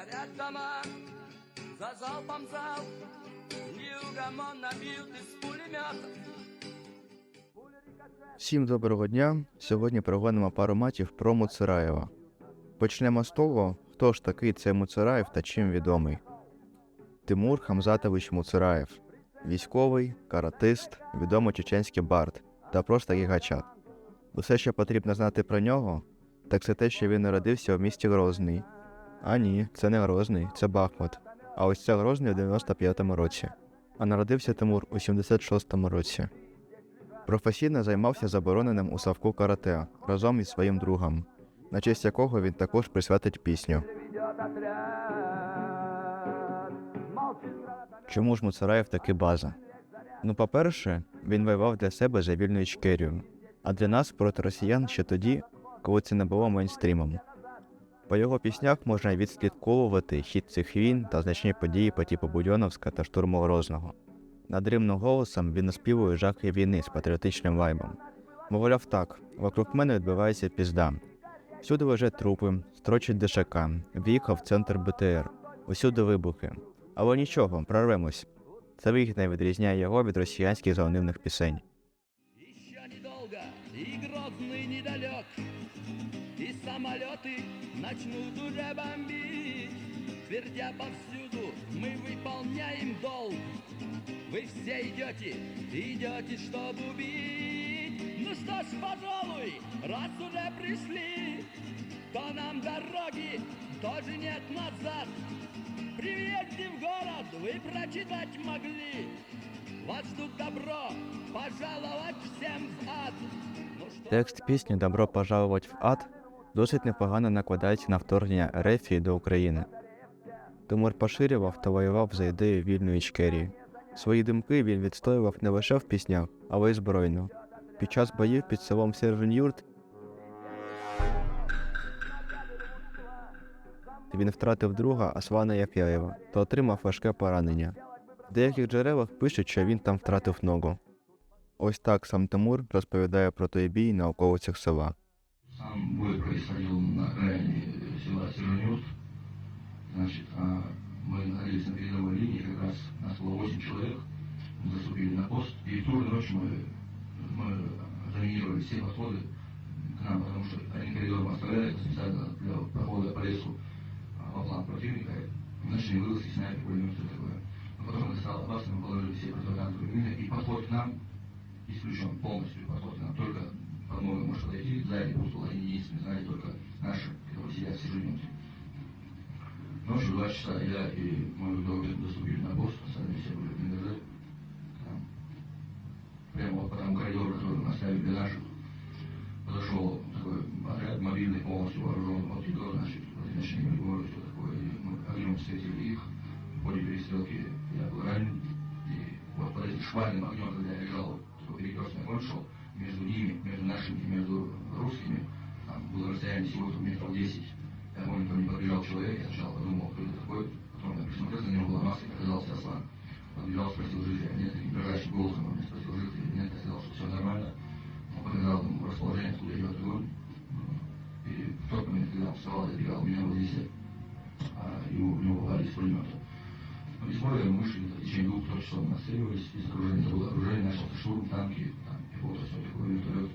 Горят дома, за залпом залп, неугомонно бьют из пулеметов. Всім доброго дня. Сьогодні проглянемо пару матів про Муцераєва. Почнемо з того, хто ж такий цей Муцераєв та чим відомий. Тимур Хамзатович Муцераєв військовий, каратист, відомий чеченський бард та просто гігачат. Усе, що потрібно знати про нього, так це те, що він народився в місті Грозний. А ні, це не Грозний, це Бахмут. А ось це Грозний у 95-му році. А народився Тимур у 76-му році. Професійно займався забороненим у Савку карате разом із своїм другом, на честь якого він також присвятить пісню. Чому ж Муцараєв таки база? Ну, по-перше, він воював для себе за вільну Ічкерію, а для нас проти росіян ще тоді, коли це не було мейнстрімом. По його піснях можна відслідковувати хід цих війн та значні події по типу Будьоновська та штурму Грозного. Надримним голосом він наспівує жахи війни з патріотичним вайбом. Мовляв так, вокруг мене відбувається пізда. Всюди лежать трупи, строчить ДШК, в'їхав в центр БТР, усюди вибухи. Але нічого, прорвемось. Це вигідно відрізняє його від росіянських заунивних пісень. Еще недолго, и Грозный недалек, И самолеты начнут уже бомбить. Твердя повсюду, мы выполняем долг. Вы все идете, идете, чтобы убить. Ну что ж, пожалуй, раз уже пришли, То нам дороги тоже нет назад. При въезде в город вы прочитать могли. Вас ждут добро, пожаловать всем в ад. Ну Текст пісні Добро пожаловать в ад досить непогано накладається на вторгнення Ерефії до України. Тимур поширював та воював за ідею вільної Ічкерії. Свої думки він відстоював не лише в піснях, але й збройно. Під час боїв під селом Сержень-Юрт він втратив друга Аслана Яфяєва та отримав важке поранення. В деяких джерелах пишуть, що він там втратив ногу. Ось так сам Тимур розповідає про той бій на околицях села. Происходил на окраине села Сержанюст. Значит, а мы находились на передовой линии, как раз нас было 8 человек, мы заступили на пост, и в ту же ночь мы, мы заминировали все подходы к нам, потому что один коридор мы оставляли специально для прохода по лесу а, во план противника, начали вылазки, снайпер, пулемет, все такое. Но потом это стало опасно, мы положили все противотанковые мины, и подход к нам исключен полностью подход к нам, только подмога может подойти, сзади пустого, они единственные знали только наши, которые сидят в Сержанюте. Ночью два часа я и мой друг доступили на пост, остальные все были в блиндаже. Там, Прямо вот по тому коридору, который мы оставили для наших, подошел такой отряд мобильный, полностью вооружен от и до, значит, начали говорить, что такое, и мы огнем встретили их. В ходе перестрелки я был ранен, и вот под этим шквальным огнем, когда я лежал, такой перекрестный огонь шел, расстояние всего там метров 10. Я помню, ко мне подбежал человек, я сначала подумал, кто это такой, потом я присмотрелся, на него была маска, оказался Аслан. Подбежал, спросил, жив я, нет, и дрожащим голосом он меня спросил, жив ли я, нет, я сказал, что все нормально. Он показал ему расположение, откуда идет огонь. И в тот момент, когда он вставал, я бегал, у меня был висит, а его, у него попали из пулемета. Ну, и спорили, мы вышли, в течение двух-трех часов мы отстреливались, из окружения, это было окружение, начался штурм, танки, там, пехота, все такое, вертолет.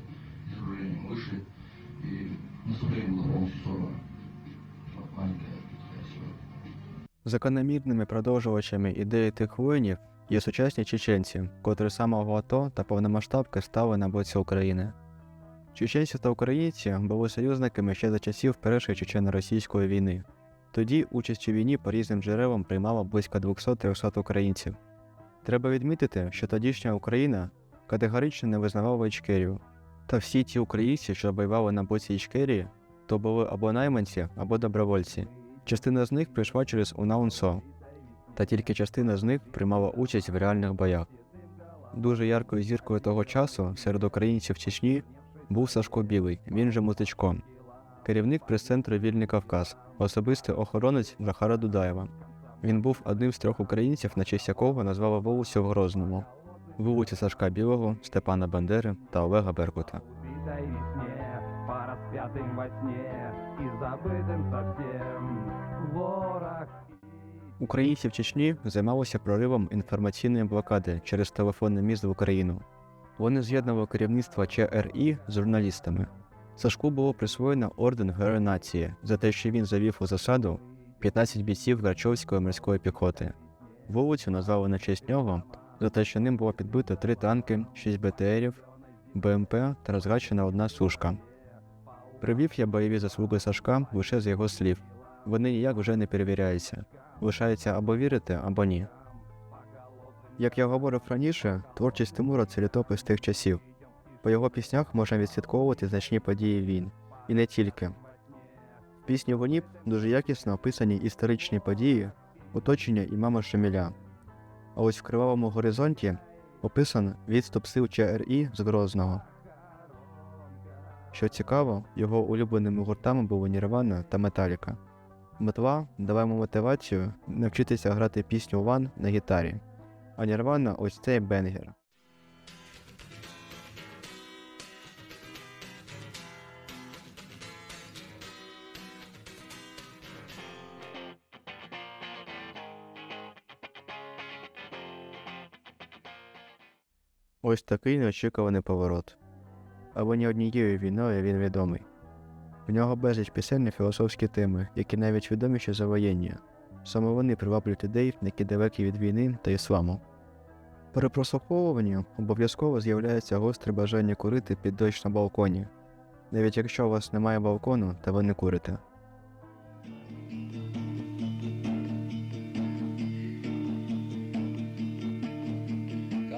Из окружения мы Закономірними продовжувачами ідеї тих воїнів є сучасні чеченці, котрі самого АТО та повномасштабки стали на боці України. Чеченці та українці були союзниками ще за часів Першої чечено-російської війни. Тоді участь у війні по різним джерелам приймало близько 200-300 українців. Треба відмітити, що тодішня Україна категорично не визнавала Ічкерію, та всі ті українці, що воювали на боці Ічкерії, то були або найманці, або добровольці. Частина з них прийшла через Унаунсо, та тільки частина з них приймала участь в реальних боях. Дуже яркою зіркою того часу серед українців Чечні був Сашко Білий, він же Музичко, керівник прес-центру Вільний Кавказ, особистий охоронець Захара Дудаєва. Він був одним з трьох українців, на честь якого назвали вулицю в Грозному, вулиці Сашка Білого, Степана Бандери та Олега Беркута. убитой весне по рассвету спятым во сне и забытым совсем. Ворог Українці в Чечні займалися проривом інформаційної блокади через телефонний міст в Україну. Вони з'єднували керівництво ЧРІ з журналістами. Сашку було присвоєно орден Героя нації за те, що він завів у засаду 15 бійців Грачовської морської піхоти. Вулицю назвали на честь нього за те, що ним було підбито три танки, 6 БТРів, БМП та розгачена одна сушка. Привів я бойові заслуги Сашка лише з його слів. Вони ніяк вже не перевіряються. Лишається або вірити, або ні. Як я говорив раніше, творчість Тимура це літопис тих часів. По його піснях можна відслідковувати значні події війн, і не тільки. В пісні Воніп дуже якісно описані історичні події, оточення імама Шеміля. А ось в кривавому горизонті описан відступ сил ЧРІ з Грозного. Що цікаво, його улюбленими гуртами були Нірвана та Металіка. Метла дала йому мотивацію навчитися грати пісню One на гітарі. А Нірвана ось цей бенгер. Ось такий неочікуваний поворот. Але ні однією війною він відомий. В нього безліч пісень філософські теми, які навіть відоміші за воєнні. Саме вони приваблюють людей, які далекі від війни та ісламу. При прослуховуванні обов'язково з'являється гостре бажання курити під дощ на балконі, навіть якщо у вас немає балкону та ви не курите.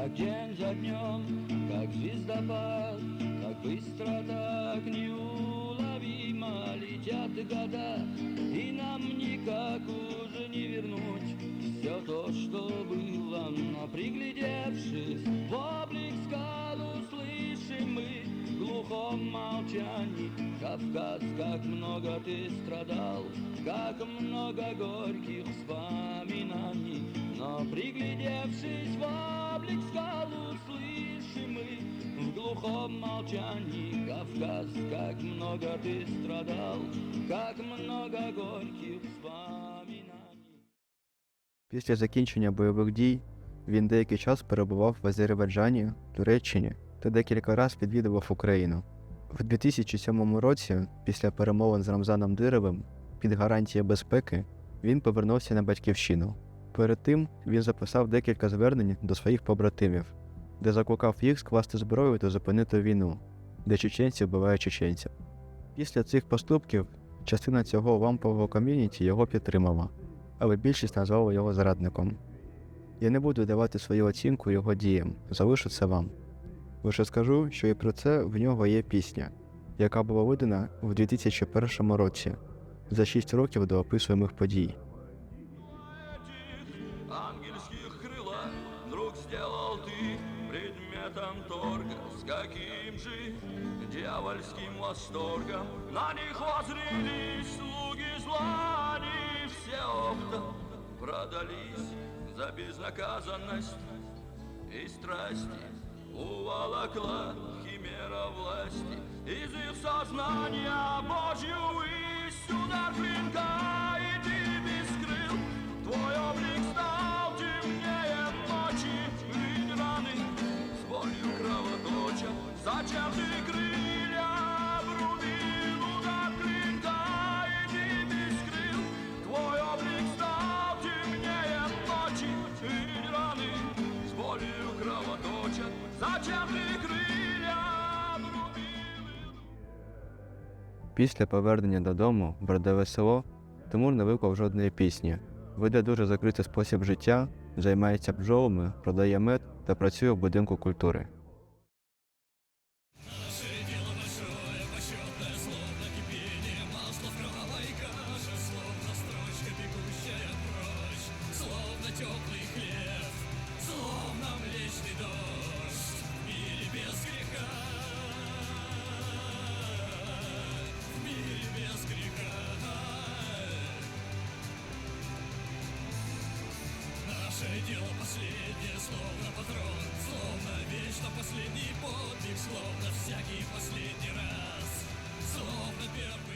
Как день за днем, как звездопад, как быстро, так неуловимо летят года, и нам никак уже не вернуть все то, что было, но приглядевшись в облик скал, услышим мы в глухом молчании Кавказ, как много ты страдал, как много горьких вспоминаний, но приглядевшись в облик скал, услышим мы в глухом молчании Кавказ, как много ты страдал, как много горьких вспоминаний. Після закінчення бойових дій він деякий час перебував в Азербайджані, Туреччині та декілька разів відвідував Україну. В 2007 році, після перемовин з Рамзаном Диревим, під гарантією безпеки, він повернувся на батьківщину. Перед тим він записав декілька звернень до своїх побратимів, де закликав їх скласти зброю та зупинити війну, де чеченці вбивають чеченців. Після цих поступків частина цього лампового ком'юніті його підтримала але більшість назвала його зрадником. Я не буду давати свою оцінку його діям, залишу це вам. Лише скажу, що і про це в нього є пісня, яка була видана в 2001 році, за 6 років до описуємих подій. Дьявольским восторгом. На них возрились слуги зла Они все оптом продались за безнаказанность и страсти. Уволокла химера власти. Из их сознания Божью Після повернення додому в родове село Тимур не виклав жодної пісні. Веде дуже закритий спосіб життя, займається бджолами, продає мед та працює в будинку культури. последнее словно патрон Словно вечно последний подвиг Словно всякий последний раз. Словно первый